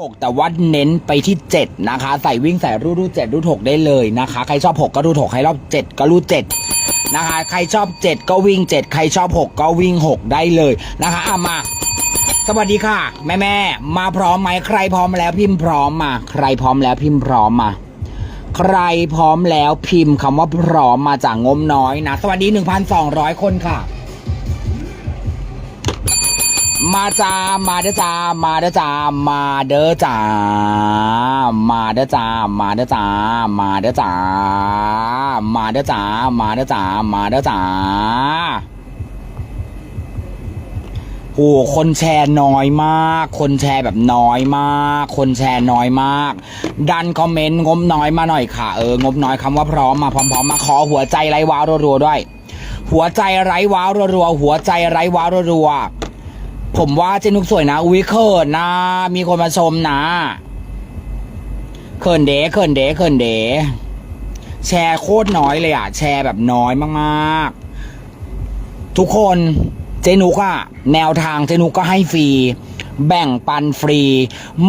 หกแต่ว่าเน้นไปที่เจ็ดนะคะ ใส่วิ่งใส่รูดรูดเจ็ดรูดหกได้เลยนะคะ ใครชอบหกก็รูดหกใครชอบเจ็ดก็รูดเจ็ดนะคะ ใครชอบเจ็ดก็วิ่งเจ็ดใครชอบหกก็วิ่งหกได้เลยนะคะอะมา สวัสดีค่ะ แม่แม่มาพร้อมไหมใครพร้อมแล้วพิมพ์พร้อมมา ใครพร้อมแล้วพิมพ์พร้อมมา ใครพร้อมแล้วพิมพ์คำว่าพร้อมมาจากงมน้อยนะ สวัสดี 1,200 คนค่ะ มาจ้ามาเด้อจ้ามาเด้อจ้ามาเด้อจ้ามาเด้อจ้ามาเด้อจ้ามาเด้อจ้ามาเด้อจ้ามาเด้อจ้ามาเด้อจ้าโอ้คนแชร์น้อยมาก คนแชร์แบบน้อยมาก คนแชร์น้อยมาก ดันคอมเมนต์งบน้อยมาหน่อยค่ะ เอองบน้อยคำว่าพร้อมมาพร้อมๆมาขอหัวใจไร้ว้าวรัวๆด้วย หัวใจไร้ว้าวรัวๆหัวใจไร้ว้าวรัวๆ ผมว่าเจนุกสวยนะอุ้ยเขินนะ มีคนมาชมนะเขินเด๋เขินเด๋เขินเด๋แชร์โคตรน้อยเลยอะแชร์แบบน้อยมากๆ ทุกคนเจนุกอะแนวทางเจนุกก็ให้ฟรี แบ่งปันฟรี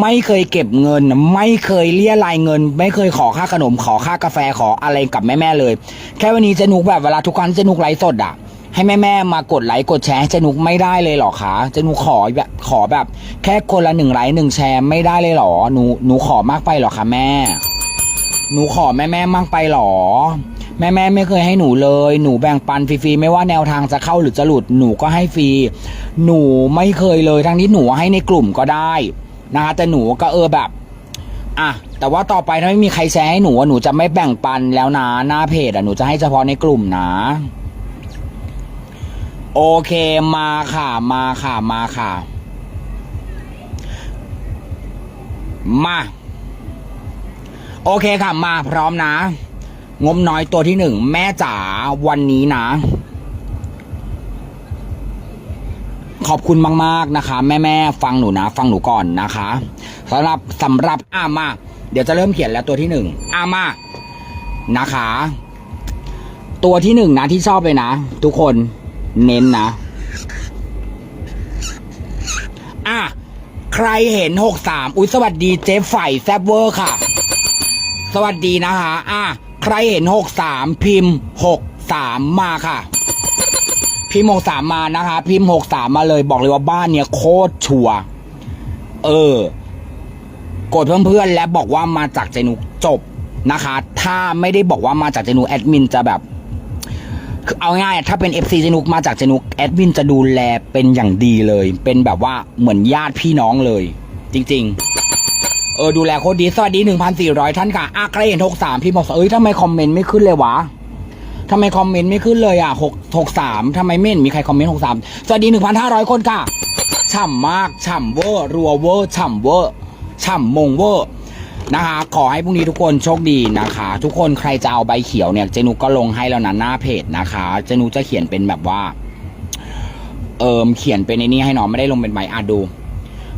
ไม่เคยเก็บเงิน ไม่เคยเลี่ยรายเงิน ไม่เคยขอค่าขนมขอค่ากาแฟขออะไรกับแม่ๆเลย แค่วันนี้เจนุกแบบเวลาทุกครั้งเจนุกไลฟ์สดอะ ให้แม่ๆมากดไลค์กดแชร์ให้เจนุกไม่ได้เลยเหรอคะเจนุกขอแบบขอแบบ แค่คนละหนึ่งไลค์หนึ่งแชร์ไม่ได้เลยเหรอหนูหนูขอมากไปเหรอคะแม่ หนูขอแม่แม่ๆมากไปเหรอแม่แม่ไม่เคยให้หนูเลย หนูแบ่งปันฟรีๆไม่ว่าแนวทางจะเข้าหรือจะหลุดหนูก็ให้ฟรีหนูไม่เคยเลยทั้งนี้หนูให้ในกลุ่มก็ได้นะคะแต่หนูก็เออแบบอะแต่ว่าต่อไปถ้าไม่มีใครแชร์ให้หนูหนูจะไม่แบ่งปันแล้วนะหน้าเพจอะหนูจะให้เฉพาะในกลุ่มนะ โอเคมาค่ะ มาค่ะ มาค่ะ มา โอเคค่ะ มาพร้อมนะงบน้อยตัวที่หนึ่ง แม่จ๋าวันนี้นะ ขอบคุณมาก ๆ นะคะ แม่แม่ฟังหนูนะ ฟังหนูก่อนนะคะสำหรับสำหรับอามา เดี๋ยวจะเริ่มเขียนแล้วตัวที่หนึ่งอามา นะคะ ตัวที่หนึ่งนะที่ชอบเลยนะ ทุกคน เน้นนะ อะ ใครเห็นหกสามอุ้ยสวัสดีเจ๊ไฝ่แซบเวอร์ค่ะ สวัสดีนะคะอะ ใครเห็นหกสามพิมพ์หกสามมาค่ะ พิมพ์หกสามมานะคะ พิมพ์หกสามมาเลยบอกเลยว่าบ้านเนี้ยโคตรชัวเออ กดเพื่อนๆและบอกว่ามาจากเจนุกจบนะคะ ถ้าไม่ได้บอกว่ามาจากเจนุกแอดมินจะแบบ คือเอาง่ายถ้าเป็น FC เจนุกมาจากเจนุกแอดมินจะดูแลเป็นอย่างดีเลย เป็นแบบว่าเหมือนญาติพี่น้องเลย จริง ๆ เออดูแลโคตรดีสวัสดี 1,400 ท่านค่ะอะใครเห็นหกสามพี่บอกเอ้ยทำไมคอมเมนต์ไม่ขึ้นเลยวะทำไมคอมเมนต์ไม่ขึ้นเลยอะหกหกสามทำไมไม่นมีใครคอมเมนต์หกสามสวัสดี 1,500 คนค่ะ ฉ่ำมาก ฉ่ำเวอร์ รัวเวอร์ ฉ่ำเวอร์ ฉ่ำมงเวอร์ นะคะ ขอให้พรุ่งนี้ทุกคนโชคดีนะคะ ทุกคนใครจะเอาใบเขียวเนี่ยเจนุกก็ลงให้แล้วนะหน้าเพจนะคะเจนุจะเขียนเป็นแบบว่า เอิมเขียนเป็นในนี้ให้น้องไม่ได้ลงเป็นใบอะดู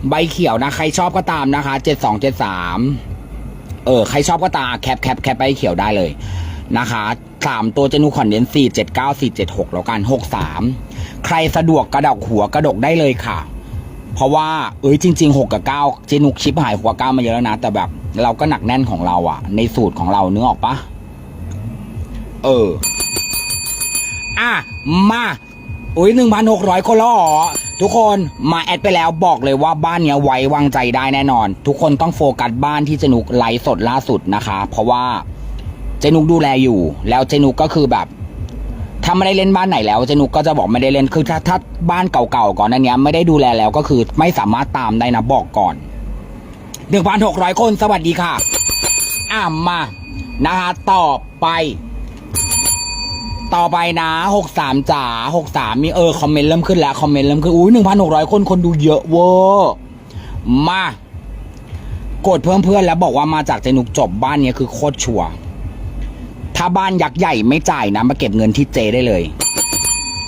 ใบเขียวนะ ใครชอบก็ตามนะคะเจ็ดสองเจ็ดสามเออใครชอบก็ตามแคปแคปแคปใบเขียวได้เลยนะคะสามตัวเจนูคอนเดนสี่เจ็ดเก้าสี่เจ็ดหกแล้วกันหกสามใครสะดวกกระดกหัวกระดกได้เลยค่ะ เพราะว่า เอ้ยจริงๆหกกับเก้าเจนุกชิปหายหัวเก้ามาเยอะแล้วนะ แต่แบบ เราก็หนักแน่นของเราอะในสูตรของเราเนื้อออกปะเออ อะ มาอุ้ยหนึ่งพันหกร้อยคนแล้วหรอทุกคนมาแอดไปแล้วบอกเลยว่าบ้านเนี้ยไว้วางใจได้แน่นอน ทุกคนต้องโฟกัสบ้านที่เจนุกไลฟ์สดล่าสุดนะคะ เพราะว่าเจนุกดูแลอยู่ แล้วเจนุกก็คือแบบถ้าไม่ได้เล่นบ้านไหนแล้วเจนุกก็จะบอกไม่ได้เล่นคือถ้าถ้าบ้านเก่าๆก่อนนั้นเนี้ยไม่ได้ดูแลแล้วก็คือไม่สามารถตามได้นะบอกก่อน หนึ่งพันหกร้อยคนสวัสดีค่ะ อะมา นะคะต่อไป ต่อไปนะหกสามจ๋าหกสามมีเออ คอมเมนต์เริ่มขึ้นแล้ว คอมเมนต์เริ่มขึ้น อุ้ยหนึ่งพันหกร้อยคนคนดูเยอะเวอร์มากดเพิ่มเพื่อนแล้วบอกว่ามาจากเจนุกจบบ้านเนี้ยคือโคตรชัวถ้าบ้านยักษ์ใหญ่ไม่จ่ายนะ มาเก็บเงินที่เจได้เลย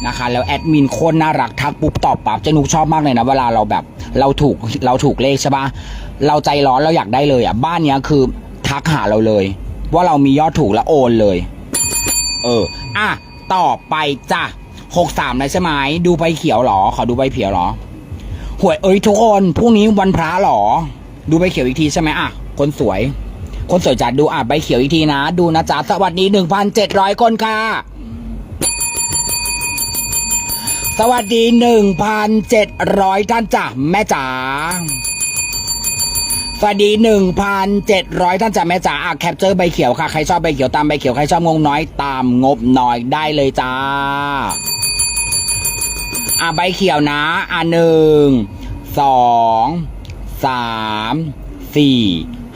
นะคะ แล้วแอดมินโคตรน่ารักทักปุ๊บตอบปั๊บเจนุกชอบมากเลยนะ เวลาเราแบบ เราถูกเราถูกเลขใช่ปะ เราใจร้อนเราอยากได้เลยอะ บ้านเนี้ยคือทักหาเราเลย ว่าเรามียอดถูกแล้วโอนเลย เออ อะ ต่อไปจ้ะหกสามเลยใช่ไหมดูใบเขียวหรอ ขอดูใบเขียวหรอหวยเอ้ยทุกคนพรุ่งนี้วันพระหรอ ดูใบเขียวอีกทีใช่ไหมอะ คนสวย คนสวยจัดดูอะใบเขียวอีกทีนะ ดูนะจ๊ะสวัสดีหนึ่งพันเจ็ดร้อยคนค่ะสวัสดีหนึ่งพันเจ็ดร้อยท่านจ้ะ แม่จ๋า สวัสดีหนึ่งพันเจ็ดร้อยท่านจ้ะแม่จ๋าอะแคปเจอร์ใบเขียวค่ะ ใครชอบใบเขียวตามใบเขียว ใครชอบงงน้อยตามงบน้อยได้เลยจ้า อะใบเขียวนะ อะหนึ่งสองสามสี่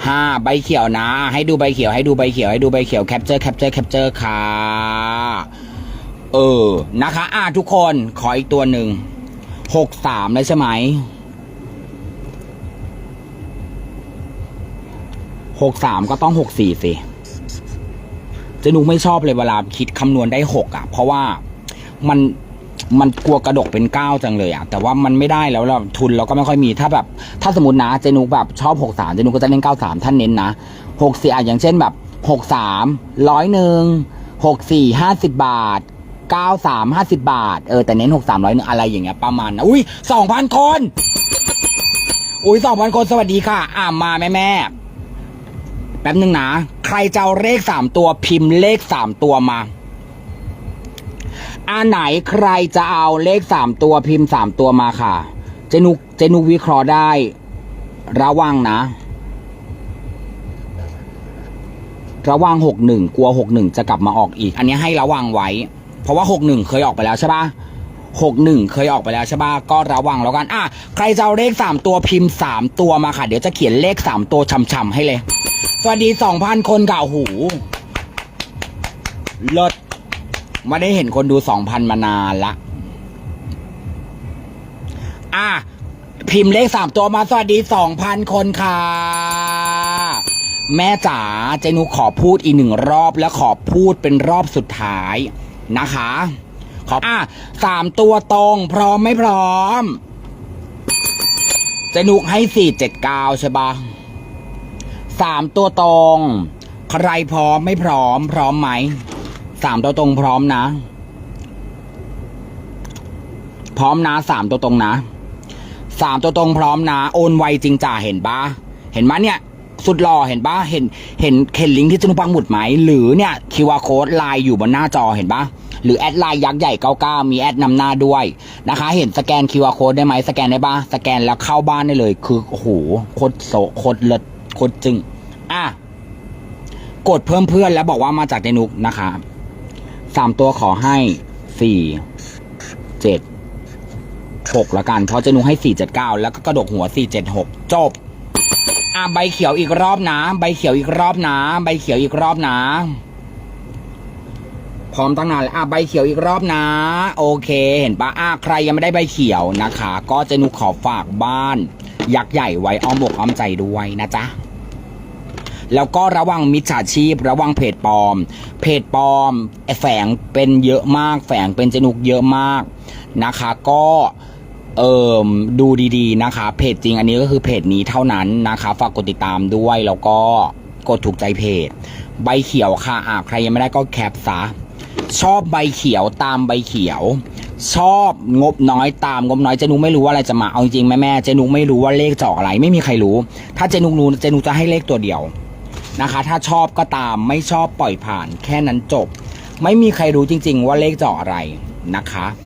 ห้าใบเขียวนะ ให้ดูใบเขียวให้ดูใบเขียวให้ดูใบเขียวแคปเจอร์แคปเจอร์แคปเจอร์ค่ะ เออ นะคะ อะทุกคนขออีกตัวหนึ่งหกสามเลยใช่ไหม หกสามก็ต้องหกสี่สิเจนุกไม่ชอบเลยเวลาคิดคำนวณได้หกอะ เพราะว่ามันมันกลัวกระดกเป็นเก้าจังเลยอะแต่ว่ามันไม่ได้แล้วเราทุนเราก็ไม่ค่อยมีถ้าแบบ ถ้าสมมตินะเจนุกแบบชอบหกสามเจนุกก็จะเล่นเก้าสามท่านเน้นนะหกสี่อะอย่างเช่นแบบหกสามร้อยหนึ่งหกสี่ห้าสิบบาทเก้าสามห้าสิบาท เออแต่เน้นหกสามร้อยหนึ่งอะไรอย่างเงี้ยประมาณนะอุ้ยสองพันคน อุ้ยสองพันคนสวัสดีค่ะ อ่ามาแม่แม่ แป๊บนึงนะ ใครจะเอาเลขสามตัวพิมพ์เลขสามตัวมาอันไหนใครจะเอาเลขสามตัวพิมพ์สามตัวมาค่ะ เจนุกเจนุกวิเคราะห์ได้ ระวังนะ ระวังหกหนึ่งกลัวหกหนึ่งจะกลับมาออกอีก อันนี้ให้ระวังไว้ เพราะว่าหกหนึ่งเคยออกไปแล้วใช่ปะหกหนึ่งเคยออกไปแล้วใช่ปะก็ระวังแล้วกันอะใครจะเอาเลขสามตัวพิมพ์สามตัวมาค่ะ เดี๋ยวจะเขียนเลขสามตัวช่ำๆให้เลย สวัสดีสองพันคนค่ะหูเลิศไม่ได้เห็นคนดูสองพันมานานละ อะ พิมพ์เลขสามตัวมาสวัสดีสองพันคนค่ะ แม่จ๋าเจนุขอพูดอีกหนึ่งรอบและขอพูดเป็นรอบสุดท้ายนะคะ ขออะสามตัวตรง พร้อมไม่พร้อม เจนุกให้สี่เจ็ดเก้าใช่ปะ สามตัวตรง ใครพร้อมไม่พร้อม พร้อมไหมสามตัวตรงพร้อมนะ พร้อมนะสามตัวตรงนะสามตัวตรงพร้อมนะ โอนไวจริงจ่าเห็นปะเห็นไหมเนี่ย สุดหล่อเห็นปะเห็นเห็นเห็นลิงก์ที่เจนุปังหมุดไหม หรือเนี่ยคิวอาร์โค้ดไลน์อยู่บนหน้าจอเห็นปะหรือแอดไลน์ยักษ์ใหญ่99มีแอดนำหน้าด้วยนะคะ เห็นสแกน QR code ได้ไหมสแกนได้ปะสแกนแล้วเข้าบ้านได้เลย คือโอ้โหโคตรโสโคตรเลิศ คตจึง อะ กดเพิ่มเพื่อนแล้วบอกว่ามาจากเจนุกนะคะสามตัวขอให้สี่เจ็ดหกละกัน เพราะเจนุกให้สี่เจ็ดเก้าแล้วก็กระดกหัวสี่เจ็ดหกจบ อะใบเขียวอีกรอบนะ ใบเขียวอีกรอบนะ ใบเขียวอีกรอบนะพร้อมตั้งนานแล้วอะใบเขียวอีกรอบนะ โอเค เห็นปะอะใครยังไม่ได้ใบเขียวนะคะ ก็เจนุกขอฝากบ้าน ยักษ์ใหญ่ไว้อ้อมอกอ้อมใจด้วยนะจ๊ะ แล้วก็ระวังมิจฉาชีพ ระวังเพจปลอม เพจปลอมแฝงเป็นเยอะมาก แฝงเป็นเจนุกเยอะมากนะคะ ก็เอ่มดูดีๆนะคะ เพจจริงอันนี้ก็คือเพจนี้เท่านั้นนะคะ ฝากกดติดตามด้วยแล้วก็กดถูกใจเพจ ใบเขียวค่ะอะใครยังไม่ได้ก็แคปซะชอบใบเขียวตามใบเขียว ชอบงบน้อยตามงบน้อยเจนุกไม่รู้ว่าอะไรจะมาเอาจริงแม่แม่เจนุกไม่รู้ว่าเลขจะออกอะไร ไม่มีใครรู้ ถ้าเจนุกรู้เจนุกจะให้เลขตัวเดียว นะคะ ถ้าชอบก็ตามไม่ชอบปล่อยผ่าน แค่นั้นจบ ไม่มีใครรู้จริง ๆ ว่าเลขจะออกอะไรนะคะ